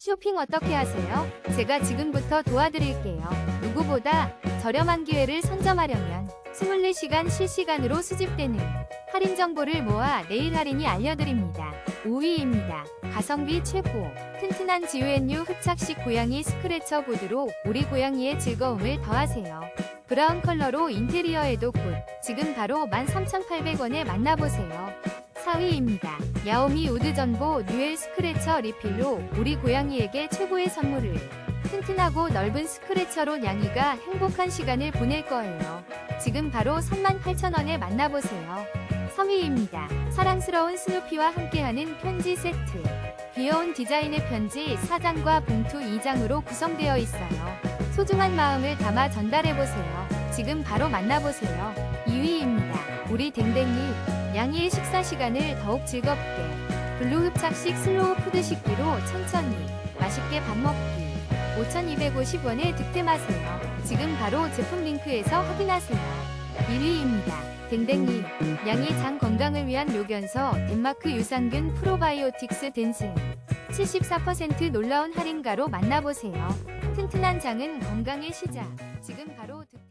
쇼핑 어떻게 하세요? 제가 지금부터 도와드릴게요. 누구보다 저렴한 기회를 선점하려면 24시간 실시간으로 수집되는 할인 정보를 모아 내일 할인이 알려드립니다. 5위입니다. 가성비 최고. 튼튼한 GUNU 흡착식 고양이 스크래처 보드로 우리 고양이의 즐거움을 더하세요. 브라운 컬러로 인테리어에도 굿. 지금 바로 13,800원에 만나보세요. 4위입니다. 야오미 우드 전보 뉴엘 스크래처 리필로 우리 고양이에게 최고의 선물을. 튼튼하고 넓은 스크래처로 냥이가 행복한 시간을 보낼 거예요. 지금 바로 38,000원에 만나보세요. 3위입니다. 사랑스러운 스누피와 함께하는 편지 세트. 귀여운 디자인의 편지 4장과 봉투 2장으로 구성되어 있어요. 소중한 마음을 담아 전달해보세요. 지금 바로 만나보세요. 2위입니다. 우리 댕댕이 양이의 식사 시간을 더욱 즐겁게 블루 흡착식 슬로우 푸드 식기로 천천히 맛있게 밥 먹기 5,250원에 득템하세요. 지금 바로 제품 링크에서 확인하세요. 1위입니다. 댕댕이 양이 장 건강을 위한 묘견서 덴마크 유산균 프로바이오틱스 덴슨 74% 놀라운 할인가로 만나보세요. 튼튼한 장은 건강의 시작. 지금 바로 득...